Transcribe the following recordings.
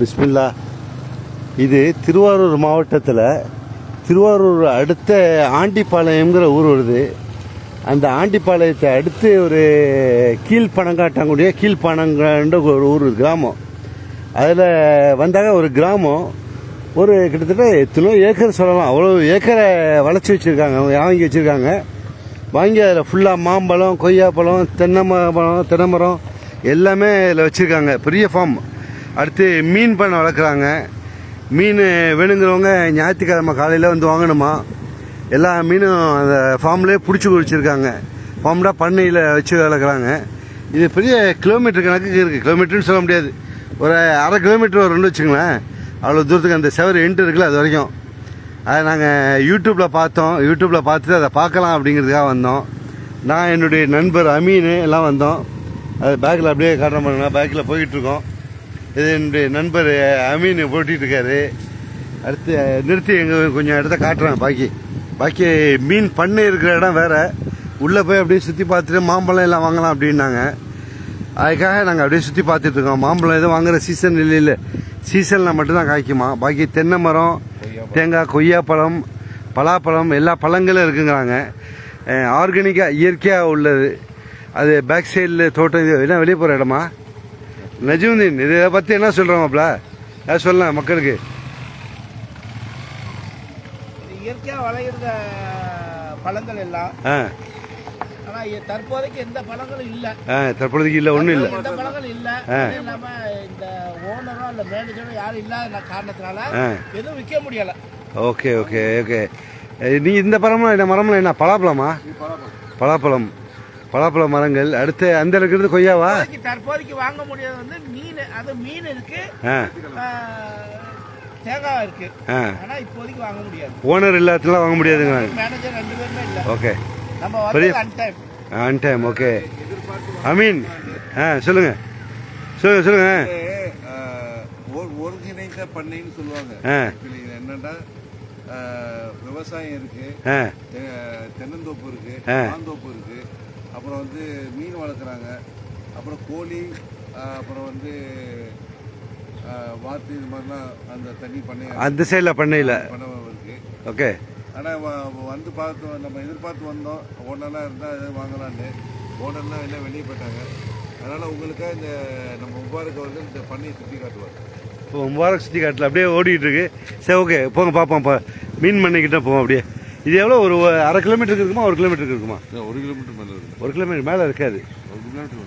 பிஸ்மில்லா. இது திருவாரூர் மாவட்டத்தில் திருவாரூர் அடுத்த ஆண்டிப்பாளையம்ங்கிற ஊர் வருது. அந்த ஆண்டிப்பாளையத்தை அடுத்து ஒரு கீழ்பனங்காட்டாங்குடிய கீழ்பனங்கன்ற ஒரு ஊர் கிராமம். அதில் வந்தாங்க ஒரு கிராமம். ஒரு கிட்டத்தட்ட எத்தனோ ஏக்கர் சொல்லலாம். அவ்வளோ ஏக்கரை வளைச்சி வச்சுருக்காங்க. வாங்கி வச்சுருக்காங்க. வாங்கி அதில் ஃபுல்லாக மாம்பழம் கொய்யாப்பழம் தென்னை மரம் தென்னை மரம் எல்லாமே இதில் வச்சுருக்காங்க. பெரிய ஃபார்ம் அடுத்து மீன் பண்ணை வளர்க்குறாங்க. மீன் வேணுங்கிறவங்க ஞாயிற்றுக்கிழமை காலையில் வந்து வாங்கணுமா? எல்லா மீனும் அந்த ஃபார்ம்லேயே பிடிச்சி குடிச்சிருக்காங்க ஃபார்ம்டாக பண்ணையில் வச்சு வளர்க்குறாங்க. இது பெரிய கிலோமீட்டர் கணக்குக்கு இருக்குது கிலோமீட்டர்னு சொல்ல முடியாது. ஒரு அரை கிலோமீட்டர் வரும்னு வச்சுங்களேன். அவ்வளோ தூரத்துக்கு அந்த செவரு எண்டு இருக்குல்ல அது வரைக்கும். அதை நாங்கள் யூடியூப்பில் பார்த்தோம். யூடியூப்பில் பார்த்துட்டு அதை பார்க்கலாம் அப்படிங்கிறதுக்காக வந்தோம். நான் என்னுடைய நண்பர் அமீன் எல்லாம் வந்தோம். அது பேக்கில் அப்படியே காட்டுற மாதிரி பேக்கில் போயிட்டுருக்கோம் இது என்னுடைய நண்பர் அமீன் போட்டிட்டு இருக்காரு அடுத்து நிறுத்தி எங்கள் கொஞ்சம் இடத்த காட்டுறேன் பாக்கி. பாக்கி மீன் பண்ணை இருக்கிற இடம் வேற. உள்ளே போய் அப்படியே சுற்றி பார்த்துட்டு மாம்பழம் எல்லாம் வாங்கலாம் அப்படின்னாங்க. அதுக்காக நாங்கள் அப்படியே சுற்றி பார்த்துட்டு இருக்கோம். மாம்பழம் எதுவும் வாங்குற சீசன் இல்லை இல்லை. சீசனில் மட்டும்தான் காய்க்குமா? பாக்கி தென்னை மரம் தேங்காய் கொய்யாப்பழம் பலாப்பழம் எல்லா பழங்களும் இருக்குங்கிறாங்க. ஆர்கானிக்காக இயற்கையாக உள்ளது. அது பேக் சைடில் தோட்டம் இது என்ன வெளியே போகிற இடமா? நஜுமுதீன் இதை பற்றி என்ன சொல்கிறாங்கப்பல அதை சொல்லலாம் மக்களுக்கு. இது இயற்கையா வளையிற பழங்கள் எல்லாம். ஆ. ஆனா இ- தற்போதைக்கு எந்த பழங்களும் இல்ல. ஆ தற்பொழுதுக்கு இல்லை ஒன்றும் இல்லை. எந்த பழங்களும் இல்ல. இந்த ஓனரோ இல்ல மேனேஜரோ யாரும் இல்லாத காரணத்தினால ஆ. எதுவும் விற்க முடியல. Okay okay okay. நீ இந்த மரம்லாம் என்ன மரம்லாம் என்ன பலாப்பழமா. பலாப்பழம். பலாப்பழ மரங்கள். அடுத்து அந்த இருக்கிறது கொய்யாவா? தற்போதைக்கு வாங்க முடியாது வந்து மீன் அது மீன் இருக்கு. தேங்காய் இருக்கு. ஆனா இப்போதைக்கு வாங்க முடியாது. ஓனர் இல்லாததுலாம் வாங்க முடியாதுங்க மேனேஜர் ரெண்டு பேருமே இல்ல. ஓகே நம்ம பெரிய- வந்து on time on time okay Ameen ஆ சொல்லுங்க. சொல்லுங்க சொல்லுங்க. ஒருங்கிணைந்த பண்ணைன்னு சொல்லுவாங்க. என்னன்னா விவசாயம் இருக்கு. தென்னந்தோப்பு இருக்கு. மாந்தோப்பு இருக்கு. அப்புறம் வந்து மீன் வளர்க்குறாங்க. அப்புறம் கோழி அப்புறம் வந்து வாத்து இது மாதிரிலாம் அந்த தண்ணி பண்ணை அந்த சைடில் பண்ணையில்? பண்ணை இருக்கு. ஓகே. ஆனால் வந்து பார்த்து நம்ம எதிர்பார்த்து வந்தோம். ஓனர்லாம் இருந்தால் எதாவது வாங்கலான்னு ஓனர்லாம் எல்லாம் வெளியே போயிட்டாங்க. அதனால் உங்களுக்காக இந்த நம்ம முபாரக் அவர்கள் இந்த பண்ணையை சுற்றி காட்டுவார். இப்போ முபாரக் சுற்றி காட்டில். அப்படியே ஓடிட்டு இருக்கு. சரி ஓகே. போங்க பார்ப்போம். மீன் பண்ணைக்கிட்ட போவோம் அப்படியே. இது எவ்வளோ ஒரு அரை கிலோமீட்டருக்கு இருக்குமா? ஒரு கிலோமீட்டருக்கு இருக்குமா? ஒரு கிலோமீட்டர் மேலே இருக்கு. ஒரு கிலோமீட்டர் மேலே இருக்காது. ஒரு கிலோமீட்டர்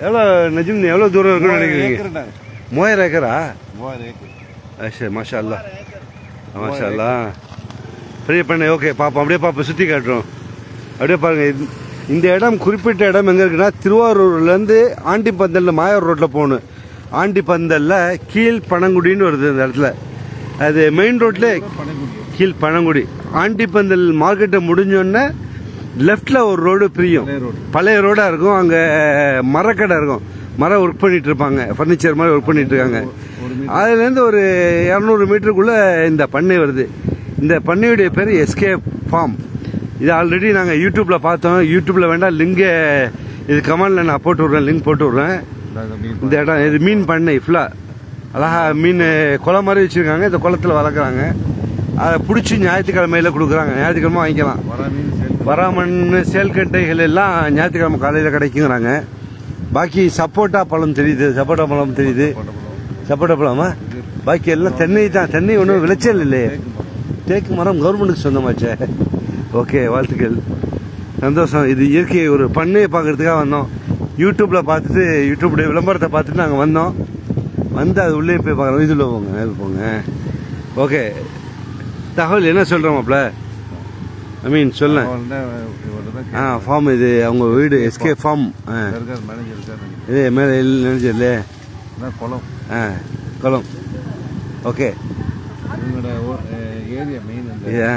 எவ்வளோ நஜிம் எவ்வளோ தூரம் இருக்குன்னு நினைக்கிறீங்க. மூவாயிரம் ஏக்கரா? மூவாயிரம் ஏக்கர். சரி மாஷா அல்லா மாஷா அல்லா பெரிய பண்ணை ஓகே பார்ப்போம் அப்படியே பார்ப்போம் சுற்றி காட்டுறோம். அப்படியே பாருங்க இந்த- இடம் குறிப்பிட்ட இடம் எங்கே இருக்குன்னா திருவாரூர்லேருந்து ஆண்டிப்பந்தலில் மாயூர் ரோட்டில் போகணும். ஆண்டிப்பந்தலில் கீழ் பனங்குடின்னு வருது இந்த இடத்துல. அது மெயின் ரோட்டில் கீழ் பனங்குடி ஆண்டிப்பந்தல் மார்க்கெட்டை முடிஞ்சோடனே லெஃப்டில் ஒரு ரோடு பிரியும். பழைய ரோடு. பழைய ரோடாக இருக்கும் அங்கே மரக்கடை இருக்கும். மரம் ஒர்க் பண்ணிட்டு இருப்பாங்க ஃபர்னிச்சர் மாதிரி ஒர்க் பண்ணிட்டு இருக்காங்க அதுலேருந்து ஒரு இரநூறு மீட்டருக்குள்ள இந்த பண்ணை வருது. இந்த பண்ணையுடைய பேர் எஸ்கே ஃபார்ம் இது ஆல்ரெடி நாங்கள் யூடியூப்பில் பார்த்தோம். யூடியூப்பில் வேண்டாம் லிங்கை இது கமெண்டில் நான் போட்டு விட்றேன் லிங்க் போட்டு விட்றேன். இந்த இடம் இது மீன் பண்ணை ஃபுல்லாக அழகா மீன் குளம் மாதிரி வச்சுருக்காங்க. இந்த குளத்தில் வளர்க்குறாங்க. அதை பிடிச்சி ஞாயிற்றுக்கிழமையில் கொடுக்குறாங்க. ஞாயிற்றுக்கிழமை வாங்கிக்கலாம். வரா வராமன் செயல்கட்டைகள் எல்லாம் ஞாயிற்றுக்கிழமை காலையில் கிடைக்குங்கிறாங்க. பாக்கி சப்போட்டா பழம் தெரியுது. சப்போட்டா பழம் தெரியுது. சப்போட்டா பழமா? பாக்கி எல்லாம் தென்னை தான். தென்னை ஒன்றும் விளைச்சல் இல்லையே. தேக்கு மரம் கவர்மெண்ட்டுக்கு சொந்தமாச்சே. ஓகே வாழ்த்துக்கள். சந்தோஷம். இது இயற்கை ஒரு பண்ணையை பார்க்குறதுக்காக வந்தோம். யூடியூப்பில் பார்த்துட்டு யூடியூப்புடைய விளம்பரத்தை பார்த்துட்டு நாங்கள் வந்தோம். வந்து அது உள்ளே போய் பார்க்குறோம். இதில் போங்க போங்க. ஓகே. தகவல் என்ன சொல்கிறோமாப்ல ஐ மீன் சொல்ல ஆ ஃபார்ம் இது அவங்க வீடு எஸ்கே ஃபார்ம் மேனேஜர் இது மேலே நினைச்சல இதான் குளம். ஆ குளம். ஓகே ஏரியா மெயின் ஆ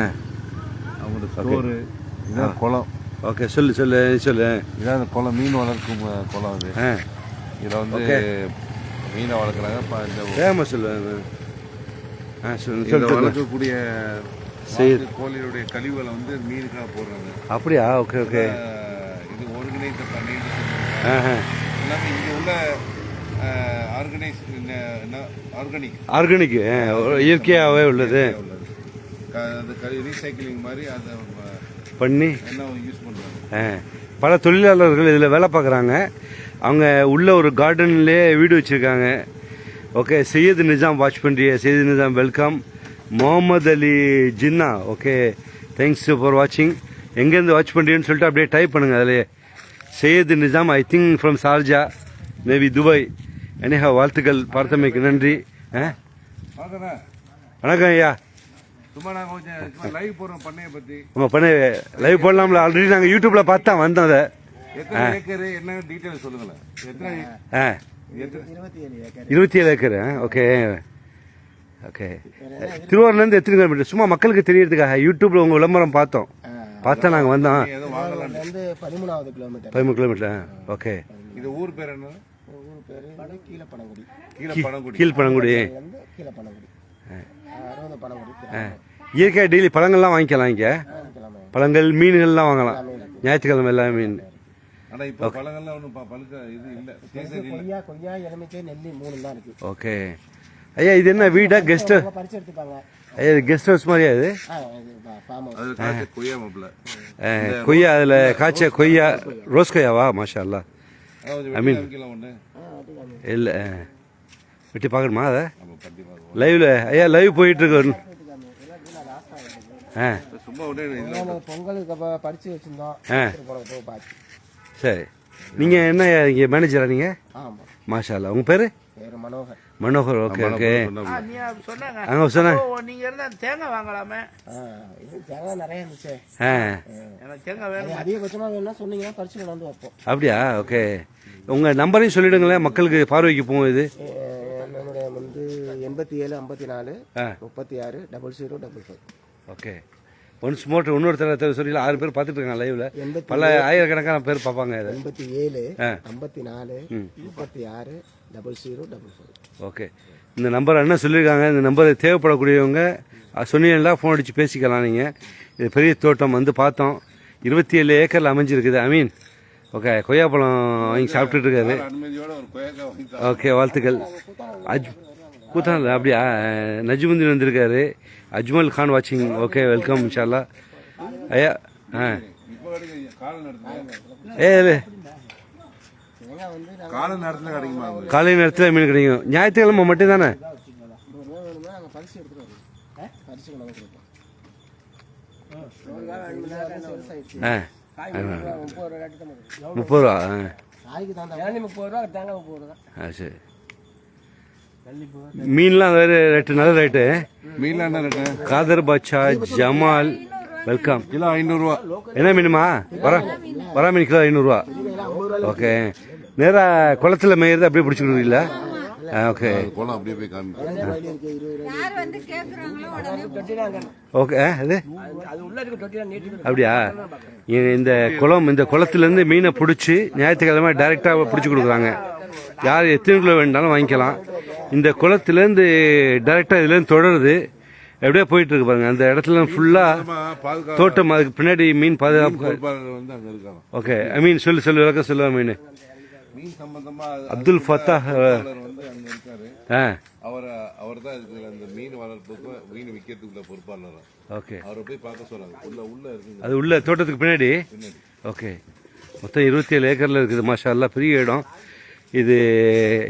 அவங்களோட ஸ்டோரு இதான் குளம். ஓகே சொல்லு சொல்லு சொல்லு? இதான் குளம் மீன் வளர்க்கும் குளம் அது. இதில் வந்து. மீனை வளர்க்குறாங்க இப்போ இந்த வேகமாக சொல்லு ஆ சொல்லு இதில் சொல்லு சொல்லு வளர்க்கக்கூடிய கோழியுடைய கழிவுகளை வந்து மீனுக்காக போடுறாங்க. அப்படியா? Okay okay. இது ஒருங்கிணைந்த பண்ணைன்னு எல்லாமே இங்கே உள்ள ஆர்கனைஸ் ஆர்கானிக் ஆர்கானிக் இயற்கையாகவே உள்ளது. ரீசைக்கிளிங் மாதிரி அதை பண்ணி எல்லாம் யூஸ் பண்ணுறாங்க பல தொழிலாளர்கள் இதில் வேலை பார்க்குறாங்க. அவங்க உள்ள ஒரு கார்டன்லேயே வீடு வச்சுருக்காங்க. Okay Syed Nizam watch பண்ணுறிய Syed Nizam welcome Mohammed Ali Jinnah okay thanks for வாட்சிங் எங்கேருந்து வாட்ச் பண்ணுறீன்னு சொல்லிட்டு அப்படியே டைப் பண்ணுங்கள் அதிலே Syed Nizam I think from Sharjah maybe Dubai அநேக வாழ்த்துக்கள் பார்த்தமைக்கு நன்றி. ஆ? வணக்கம் ஐயா. சும்மா நாங்கள் லைவ் போடுறோம் பண்ணையை பற்றி உங்கள் பண்ண லைவ் போடலாம்ல. ஆல்ரெடி நாங்கள் யூடியூப்பில் பார்த்து வந்தோம் அதை. எத்தனை ஏக்கர் என்ன டீட்டெயில் சொல்லுங்களேன். எத்தனை ஆ. இருபத்தி ஏழு ஏக்கர். ஓகே. ஓகே. திருவாரூர்லேருந்து எத்தனை கிலோமீட்டர்? சும்மா மக்களுக்கு தெரியறதுக்காக. யூடியூப்ல உங்க விளம்பரம் பார்த்தோம். பார்த்தா நாங்கள் வந்தோம். பதிமூணாவது கிலோமீட்டர். பதிமூணு கிலோமீட்டர்? ஓகே. இது ஊர் பேர் என்ன ஊர் பேர் இயற்கையாக டெய்லி பழங்கள்லாம் வாங்கிக்கலாம் இங்கே. பழங்கள் மீன்கள்லாம் வாங்கலாம். ஞாயிற்றுக்கிழமை எல்லாம் மீன். ஆனா இப்போ பழங்கள்லாம் ஒன்றும் பழுக்க இது இல்லை. சீசன் இல்லை. கொய்யா கொய்யா எலுமிச்சை நெல்லி மூணு தான் இருக்கு. ஓகே ஐயா இது என்ன வீடா கெஸ்ட் பறிச்சு எடுத்துப்பாங்க. ஐயா இது கெஸ்ட் ஹவுஸ் மாதிரியா இது? அது காய்ச்ச கொய்யா மாப்பிள்ள கொய்யா அதில் காய்ச்ச கொய்யா ரோஸ் கொய்யாவா? மாஷா அல்லா காமிக்கலாம் ஒன்று இல்லை வெட்டி பார்க்கணுமா அதை? லைவ்ல ஐயா லைவ் போயிட்டு இருக்கு. சும்மா பொங்கலுக்கு பறிச்சு வச்சிருந்தோம். சரி. நீங்கள் என்ன இங்கே மேனேஜரா நீங்கள் ஆமாம் மாஷா அல்லா உங்கள் பேர்? பேர் மனோகர். மனோகர் ஓகே ஓகே சொன்னாங்க. அங்கே சொன்னேன் நீங்க இருந்தா தேங்காய் வாங்கலாமே. இது தேங்காய் நிறைய இருந்துச்சு. ஆ. எனக்கு தேங்காய் வேணும். அதிகபட்சமா வேணும்னா சொன்னீங்கன்னா பறிச்சு கொண்டு வந்து வைப்போம். அப்படியா? ஓகே உங்கள் நம்பரையும் சொல்லிடுங்களேன். மக்களுக்கு பார்வைக்கு போகும் இது. என்னுடைய வந்து எண்பத்தி ஏழு ஐம்பத்தி நாலு ஆ. முப்பத்தி ஆறு double zero double five. Okay once motor இன்னொருத்தர் சொல்லி ஆறு பேர் பார்த்துட்டு இருக்காங்க லைவ்ல பல ஆயிரக்கணக்கான பேர் பார்ப்பாங்க இதை. எண்பத்தி ஏழு ஐம்பத்தி நாலு முப்பத்தி ஆறு double zero double five okay. இந்த நம்பர் என்ன சொல்லியிருக்காங்க? இந்த நம்பர் தேவைப்படக்கூடியவங்க சொன்னீங்கன்னா ஃபோன் அடித்து பேசிக்கலாம் நீங்கள் இது பெரிய தோட்டம் வந்து பார்த்தோம். இருபத்தி ஏழு ஏக்கரில் அமைஞ்சிருக்குது. ஐ மீன் ஓகே கொய்யாப்பழம் வாங்கி சாப்பிட்டுட்டு இருக்காரு. ஓகே வாழ்த்துக்கள். அஜ் கூத்தானல அப்படியா நஜ்முந்தீன் வந்திருக்காரு அஜ்மல் கான் வாட்சிங் ஓகே வெல்கம் இன்ஷால்லா ஐயா ஆ ஏ காலை நேரத்தில் மீன் கிடைக்கும் ஞாயிற்றுக்கிழமை மட்டும் தானே முப்பது ரூபா முப்பது ரூபா சரி காய்க்கு தான் முப்பது ரூபா தேங்காய் முப்பது ரூபா ஆ சரி மீன்லாம் வேறு ரேட்டு நல்ல ரேட்டு மீன்லாம் என்ன rate Khader Batcha Jamal welcome. Kilo ஐநூறுரூவா என்ன மீனுமா? வர வரா மீன் கிலோ ஐநூறுரூவா ஓகே. நேராக குளத்துல மேயிறது அப்படியே பிடிச்சிக்கிறீங்களா ஓகே. போலாம் அப்படியே போய் காமிப்போம் யார் வந்து கேக்குறாங்களோ உடனே ஓகே இது அது? அப்படியா? இந்த குளம் இந்த குளத்துலேருந்து மீனை பிடிச்சி ஞாயிற்றுக்கிழமை டைரெக்டாக பிடிச்சி கொடுக்குறாங்க. யார் எத்தனை கிலோ வேணாலும் வாங்கிக்கலாம். இந்த குளத்துலேருந்து டைரெக்டாக இதுலேருந்து தொடருது. எப்படியே போயிட்டு இருக்கு பாருங்க. அந்த இடத்துல பாதுகாப்பு தோட்டம் அதுக்கு பின்னாடி மீன் பாதுகாப்பு ஓகே ஐ மீன் சொல்லு சொல்லு விளக்க சொல்லுவா மீன். அப்துல் ஃபத்தா ஆ. அவர் அவர் தான் இதுல அந்த மீன் வளர்ப்புக்கு மீன் விற்கிறதுக்குள்ள பொறுப்பாளர். ஓகே அவரை போய் பார்க்க சொல்றாங்க. உள்ள உள்ள இருக்குங்க. அது உள்ள தோட்டத்துக்கு பின்னாடி? ஓகே மொத்தம் இருபத்தி ஏழு ஏக்கரில் இருக்குது. மாஷா அல்லா பெரிய இடம். இது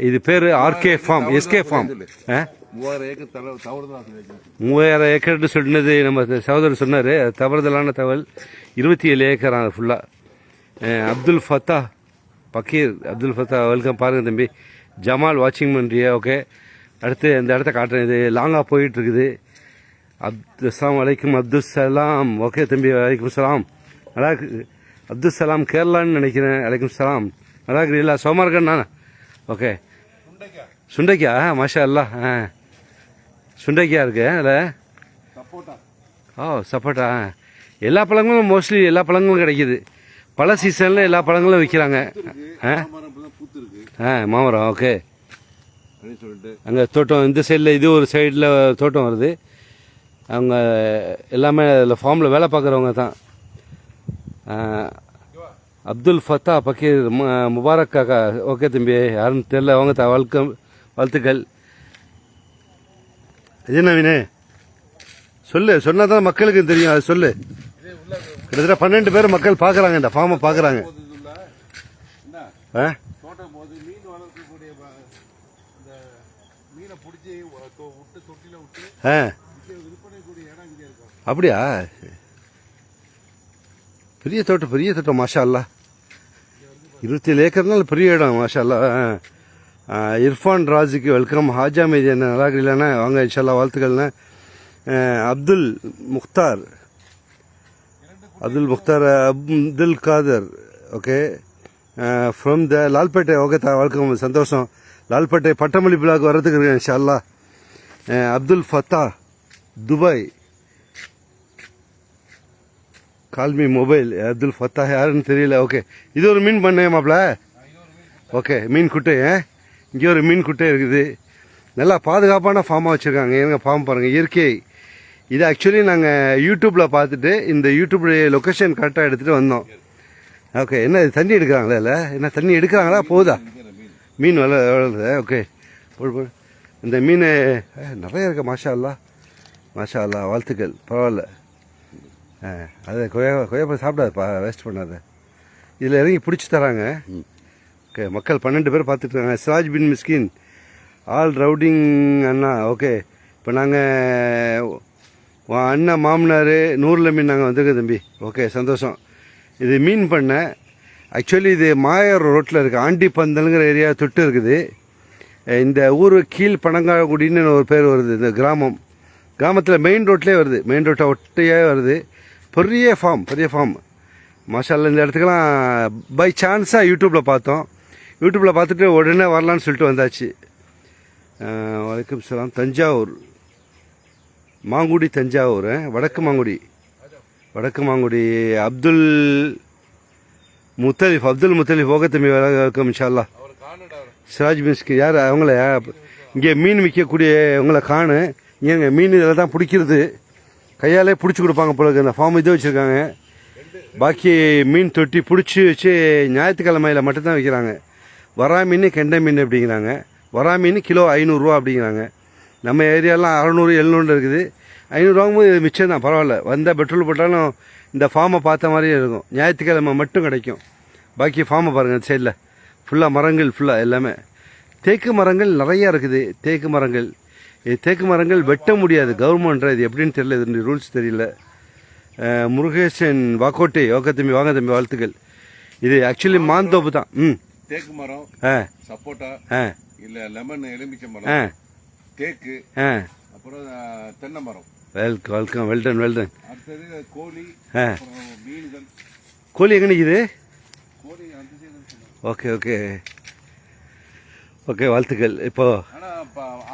இது பேர் ஆர்கே ஃபார்ம் எஸ்கே ஃபார்ம் ஆ? மூவாயிரம் ஏக்கர் தலை தவறு தான் சொல்லியிருக்கேன் மூவாயிரம் ஏக்கர்னு சொன்னது நம்ம சகோதரர் சொன்னார். தவறுதலான தகவல். இருபத்தி ஏழு ஏக்கர் ஃபுல்லாக அப்துல் ஃபத்தா பக்கீர். அப்துல் ஃபத்தா வெல்கம் பாருங்க தம்பி. ஜமால் வாட்சிங் பண்ணுறியா ஓகே அடுத்து இந்த இடத்த காட்டுறேன். இது லாங்காக போயிட்டு இருக்குது அப்து அஸ்லாம் வலைக்கும் அப்துல் சலாம். ஓகே தம்பி வலைக்கும் சலாம். நல்லா இருக்கு. அப்துல் சலாம் கேரளான்னு நினைக்கிறேன். வலைக்கும் சலாம். இருக்கிறீங்களா சோமா இருக்கேன் நான்? ஓகே. சுண்டைக்கா. மாஷா அல்லா ஆ. சுண்டைக்காய் இருக்கு அதில்? சப்போட்டா. ஓ சப்போட்டா. எல்லா பழங்களும் மோஸ்ட்லி எல்லா பழங்களும் கிடைக்குது. பல சீசனில் எல்லா பழங்களும் விற்கிறாங்க ஆ. மாமரம் ஓகே. அங்கே தோட்டம் இந்த சைடில் இது ஒரு சைடில் தோட்டம் வருது. அவங்க எல்லாமே அதில் ஃபார்மில் வேலை பார்க்குறவங்க தான். அப்துல் ஃபத்தா பக்கீர் முபாரக் காக்கா ஓகே தம்பி யாருன்னு தெரியல அவங்க தான் வெல்கம் வாழ்த்துக்கள். இது என்ன மீன் சொல்லு சொன்னால் தான் மக்களுக்கு தெரியும் அது சொல்லு. கிட்டத்தட்ட பன்னெண்டு பேர் மக்கள் பார்க்குறாங்க இந்த ஃபார்மை பார்க்குறாங்க ஆ. அப்படியா? பெரிய தோட்டம் பெரிய தோட்டம் மாஷா அல்லா இருபத்தி ஏழு ஏக்கர்னால பெரிய இடம் மாஷா அல்லா இர்ஃபான் ராஜுக்கு வெல்கம். ஹாஜா மீதி என்ன நல்லா இல்லைண்ணா வாங்க இன்ஷால்லா வாழ்த்துக்கள்னா Abdul Mukhtar. Abdul Mukhtar Abdul Khader. Okay? From the Lalpettai. Okay தா வழக்கம் சந்தோஷம். லால்பேட்டை பட்டமளி பிளாக் வர்றதுக்கு இருக்கேன் இன்ஷா Abdul Fatta Dubai. Call me mobile Abdul Fatta யாருன்னு தெரியல. ஓகே இது ஒரு மீன் பண்ண மாப்பிள? ஓகே மீன் குட்டை ஆ? இங்கே ஒரு மீன் குட்டை இருக்குது. நல்லா பாதுகாப்பான ஃபார்மாக வச்சுருக்காங்க. ஏங்க ஃபார்ம் பாருங்கள் இயற்கை. இது ஆக்சுவலி நாங்கள் யூடியூப்பில் பார்த்துட்டு இந்த யூடியூப் லொக்கேஷன் கரெக்டாக எடுத்துகிட்டு வந்தோம். ஓகே என்ன இது தண்ணி எடுக்கிறாங்களா இல்லை? என்ன தண்ணி எடுக்கிறாங்களா? போகுதா மீன் வள வளருது? ஓகே போடு போடு. இந்த மீன் நிறைய இருக்குது மாஷா அல்லா மாஷா அல்லா வாழ்த்துக்கள். பரவாயில்ல. அது கொய்யா கொய்யாப்பா சாப்பிடாதப்பா வேஸ்ட் பண்ணாத. இதில் இறங்கி பிடிச்சி தராங்க. ஓகே மக்கள் பன்னெண்டு பேர் பார்த்துட்டு இருக்காங்க சிராஜ் பின் மிஸ்கின் ஆல் ரவுடிங் அண்ணா ஓகே. இப்போ நாங்கள் உன் அண்ணன் மாமனார் நூறில் மீன் நாங்கள் வந்திருக்கோம் தம்பி. ஓகே சந்தோஷம். இது மீன் பண்ண. ஆக்சுவலி இது மாயர் ரோட்டில் இருக்குது ஆண்டி பந்தலுங்கிற ஏரியா தொட்டு இருக்குது. இந்த ஊர் கீழ் பனங்காக்குடின்னு ஒரு பேர் வருது. இந்த கிராமம். கிராமத்தில் மெயின் ரோட்லேயே வருது. மெயின் ரோட்டை ஒட்டையே வருது. பெரிய ஃபார்ம் பெரிய ஃபார்ம் மசாலா இந்த இடத்துக்கெல்லாம் பை சான்ஸாக யூடியூப்பில் பார்த்தோம். யூடியூப்பில் பார்த்துட்டு உடனே வரலான்னு சொல்லிட்டு வந்தாச்சு. வணக்கம் சலாம். தஞ்சாவூர். மாங்குடி தஞ்சாவூர் வடக்கு மாங்குடி. வடக்கு மாங்குடி அப்துல் முத்தலிஃப் அப்துல் முத்தலிஃப் ஓகத்தம்பி வணக்கம் இன்ஷால்லா மிஷால்லா சிராஜ் மிஸ்க்கு யார்? அவங்கள இங்கே மீன் விற்கக்கூடிய உங்களை காணு. ஏங்க மீன் இதில் தான் பிடிக்கிறது. கையாலே பிடிச்சி கொடுப்பாங்க போல இருக்கு. அந்த ஃபார்ம் இதே வச்சுருக்காங்க. பாக்கி மீன் தொட்டி பிடிச்சி வச்சு ஞாயிற்றுக்கிழமையில் மட்டும்தான் விற்கிறாங்க வரா மீன் கெண்டை மீன் அப்படிங்கிறாங்க. வரா மீன் கிலோ ஐநூறுரூவா அப்படிங்கிறாங்க. நம்ம ஏரியாலாம் அறநூறு எழுநூறு இருக்குது. ஐநூறுவாங்கும் இது மிச்சம் தான் பரவாயில்ல. வந்தால் பெட்ரோல் போட்டாலும் இந்த ஃபார்மை பார்த்த மாதிரியே இருக்கும். ஞாயிற்றுக்கிழமை மட்டும் கிடைக்கும். பாக்கி ஃபார்மை பாருங்கள் சைடில் ஃபுல்லாக மரங்கள் ஃபுல்லாக எல்லாமே. தேக்கு மரங்கள் நிறையா இருக்குது. தேக்கு மரங்கள். இது தேக்கு மரங்கள் வெட்ட முடியாது. கவர்மெண்ட்ரா இது எப்படின்னு தெரியல. இது ரூல்ஸ் தெரியல. முருகேசன் வாக்கோட்டை ஓகே தம்பி வாங்க தம்பி வாழ்த்துக்கள். இது ஆக்சுவலி மாந்தோப்பு தான். ம். தேக்கு மரம் ஆ சப்போட்டா ஆ இல்ல லெமன் எலுமிச்சை ஆ மரம் தேக்கு ஆ அப்புறம் ஆ, தென்னை மரம். வெல்கம் வெல்கம் வெல்டன் வெல்டன் அடுத்தது கோழி ஆ மீன்கள். கோழி எங்கே நிற்கிது கோழி. Okay okay. ஓகே வாழ்த்துக்கள். இப்போ ஆனா இப்ப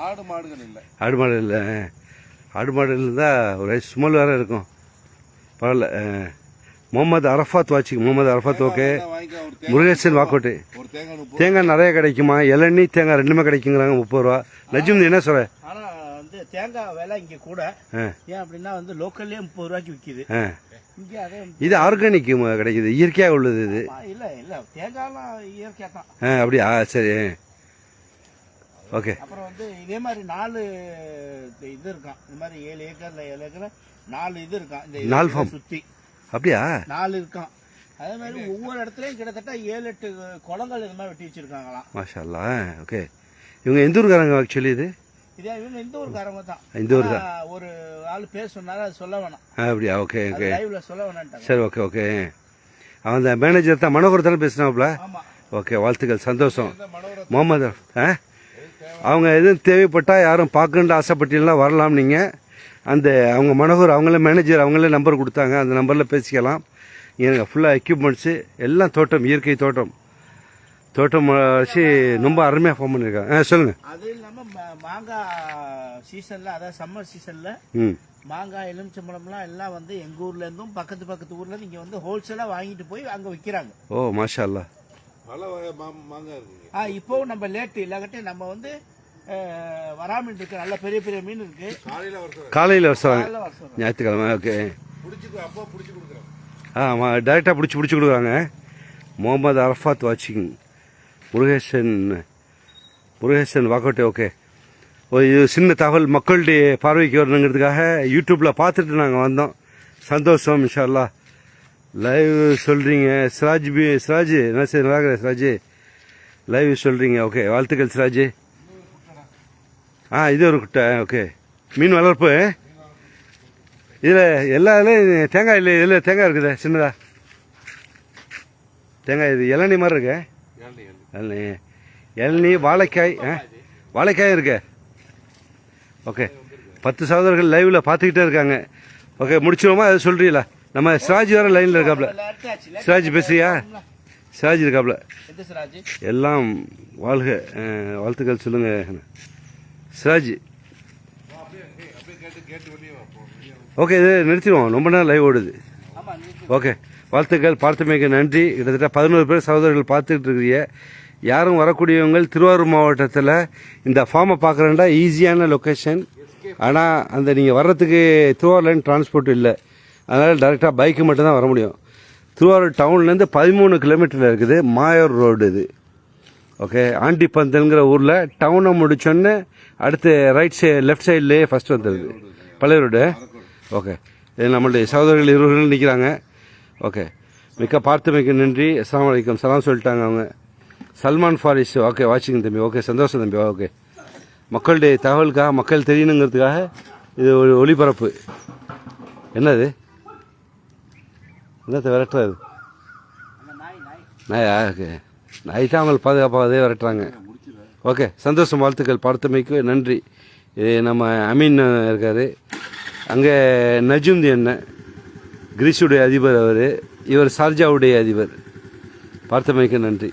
ஆடு மாடுகள் இல்ல. ஆடு மாடு இல்லை. ஆடு மாடு இருந்தால் ஒரு ஸ்மெல் வேறு இருக்கும். பரவாயில்ல. முகமது அரஃபாத் வாட்சிக்கு முகமது அரஃபாத் ஓகே. முருகேசன் வாக்கோட்டை. ஒரு தேங்காய் நிறைய கிடைக்குமா? இளநீ தேங்காய் ரெண்டுமே கிடைக்குங்கிறாங்க முப்பது ரூபா. நஜிம் என்ன சொல்ற? ஆனா வந்து தேங்காய் விலை இங்க கூட. ஆ. ஏன் அப்படின்னா வந்து லோக்கல்லே முப்பது ரூபாய்க்கு விக்குது. ஆ. இங்க அதே இது ஆர்கானிக் கிடைக்குது இயற்கையாக உள்ளது இது. ஆ, இல்ல இல்ல. தேங்காய்லாம் இயற்கையா தான். ஆ அப்படியா? சரி ஓகே அப்புறம் வந்து இதே மாதிரி நாலு இது இருக்கான். இந்த மாதிரி ஏழு ஏக்கர்ல ஏழு ஏக்கர்ல நாலு இது இருக்கான். இந்த நாலு farm. சுத்தி. அப்படியா? நாலு இருக்கான். அதே மாதிரி ஒவ்வொரு இடத்துலயும் கிட்டத்தட்ட ஏழு எட்டு குளங்கள் இது மாதிரி வெட்டி வச்சிருக்காங்களாம். மாஷா ஓகே இவங்க எந்த ஊருக்காரங்க ஆக்சுவலி இது? இதே இவங்க இந்த ஊருக்காரங்க தான். இந்த ஊர் தான் ஒரு ஆள் பேர் சொன்னாரு அது சொல்ல வேணாம். அப்படியா? ஓகே ஓகே லைவ்ல சொல்ல வேணான்ட்டாங்க. சரி ஓகே ஓகே அந்த மேனேஜர் தான் மனோகர் தானே பேசினாப்புல? ஆமா. ஓகே வாழ்த்துக்கள் சந்தோஷம். முகமது ஆ? அவங்க எதுவும் தேவைப்பட்டால் யாரும் பார்க்கணுன்னு ஆசைப்பட்டீங்கன்னா வரலாம் நீங்கள் அந்த அவங்க மனோகர் அவங்களே மேனேஜர் அவங்களே நம்பர் கொடுத்தாங்க. அந்த நம்பரில் பேசிக்கலாம். எனக்கு ஃபுல்லாக எக்யூப்மெண்ட்ஸு எல்லாம் தோட்டம் இயற்கை தோட்டம். தோட்டம் வச்சு ரொம்ப அருமையாக ஃபார்ம் பண்ணியிருக்காங்க ஆ சொல்லுங்கள் அது இல்லாம ம- மாங்காய் சீசன்ல அதாவது சம்மர் சீசன்ல மாங்காய் எலுமிச்சம்பழம்லாம் எல்லாம் வந்து எங்க ஊர்ல இருந்தும் பக்கத்து பக்கத்து ஊர்ல இருந்து இங்க வந்து ஹோல்சேலா வாங்கிட்டு போய் அங்க விக்கிறாங்க. ஓ மாஷா பல வகை மாங்காய் இருக்குங்க. ஆ இப்போ நம்ம லேட்டு இல்லாகட்டி நம்ம வந்து அஹ், வரா மீன் இருக்கு நல்ல பெரிய பெரிய மீன் இருக்கு. காலையில வருஷம் காலையில் வருஷம் ஞாயிற்றுக்கிழமை ஓகே. பிடிச்சி அப்போ பிடிச்சி கொடுக்குறோம் ஆ ஆமாம் டேரெக்டாக பிடிச்சி பிடிச்சி கொடுக்குறாங்க. முகமது அரஃபாத் வாட்சிங் முருகேசன் முருகேசன் வாக்கோட்டே ஓகே. ஒரு இது சின்ன தகவல் மக்களுடைய பார்வைக்கு வரணுங்கிறதுக்காக யூடியூப்பில் பார்த்துட்டு நாங்கள் வந்தோம். சந்தோஷம் இன்ஷால்லா லைவ் சொல்கிறீங்க சிராஜ் பி சிராஜ் என்ன சரி நல்லா சிராஜ் லைவ் சொல்கிறீங்க ஓகே வாழ்த்துக்கள் சிராஜ் ஆ இது ஒரு குட்டை ஓகே மீன் வளர்ப்பு. இதில் எல்லா இதுலையும் தேங்காய் இல்லை இதில் தேங்காய் இருக்குதா சின்னதா. தேங்காய் இது இளநீ மாதிரி இருக்கு? இளநீ இளநீ. வாழைக்காய் ஆ? வாழைக்காய் இருக்கு. ஓகே பத்து சகோதரர்கள் லைவில் பார்த்துக்கிட்டே இருக்காங்க. ஓகே முடிச்சிருவோமா? அதை சொல்கிறீங்களா நம்ம சிராஜ் வேற லைன்ல இருக்காப்ல. சிராஜ் பேசுறியா? சிராஜ் இருக்காப்ல. எல்லாம் வாழ்க வாழ்த்துக்கள் சொல்லுங்க. சிராஜ் ஓகே இது நிறுத்திடுவோம். ரொம்ப நேரம் லைவ் ஓடுது. ஓகே வாழ்த்துக்கள். பார்த்தமைக்கு நன்றி. கிட்டத்தட்ட பதினோரு பேர் சகோதரர்கள் பார்த்துக்கிட்டு இருக்கிறீங்க. யாரும் வரக்கூடியவங்க திருவாரூர் மாவட்டத்தில் இந்த ஃபார்மை பார்க்குறேன்டா. ஈஸியான லொக்கேஷன் ஆனால் அந்த நீங்கள் வர்றதுக்கு திருவாரூர்லேருந்து டிரான்ஸ்போர்ட் இல்லை. அதனால் டேரெக்டாக பைக்கு மட்டும்தான் வர முடியும். திருவாரூர் டவுன்லேருந்து பதிமூணு கிலோமீட்டரில் இருக்குது. மாயூர் ரோடு இது. ஓகே ஆண்டிப்பந்தல்ங்கிற ஊரில் டவுனை முடிச்சோன்னே அடுத்து ரைட் சைடு லெஃப்ட் சைட்லேயே ஃபஸ்ட் வந்துடுது பழைய ரோடு ஓகே இது நம்மளுடைய சகோதரர்கள் இருவர்கள் நிற்கிறாங்க ஓகே மிக்க பார்த்தமைக்கு நன்றி. அஸ்லாம் வலைக்கம் சலாம் சொல்லிட்டாங்க அவங்க. சல்மான் ஃபாரிஸ். ஓகே வாட்சிங் தம்பி. ஓகே சந்தோஷம் தம்பி. ஓகே மக்களுடைய தகவலுக்காக மக்கள் தெரியணுங்கிறதுக்காக இது ஒரு ஒளிபரப்பு. என்னது? என்னத்தை விரட்டுறது? நாய் நாயா ஓகே. நாய் தான் அவங்களை பாதுகாப்பாகவே விரட்டுறாங்க. ஓகே சந்தோஷம் வாழ்த்துக்கள் பார்த்தமைக்கு நன்றி. இது நம்ம அமீன் இருக்கார். அங்கே நஜும்தி என்ன? கிரீஸுடைய அதிபர் அவர். இவர் சார்ஜாவுடைய அதிபர். பார்த்தமைக்கு நன்றி.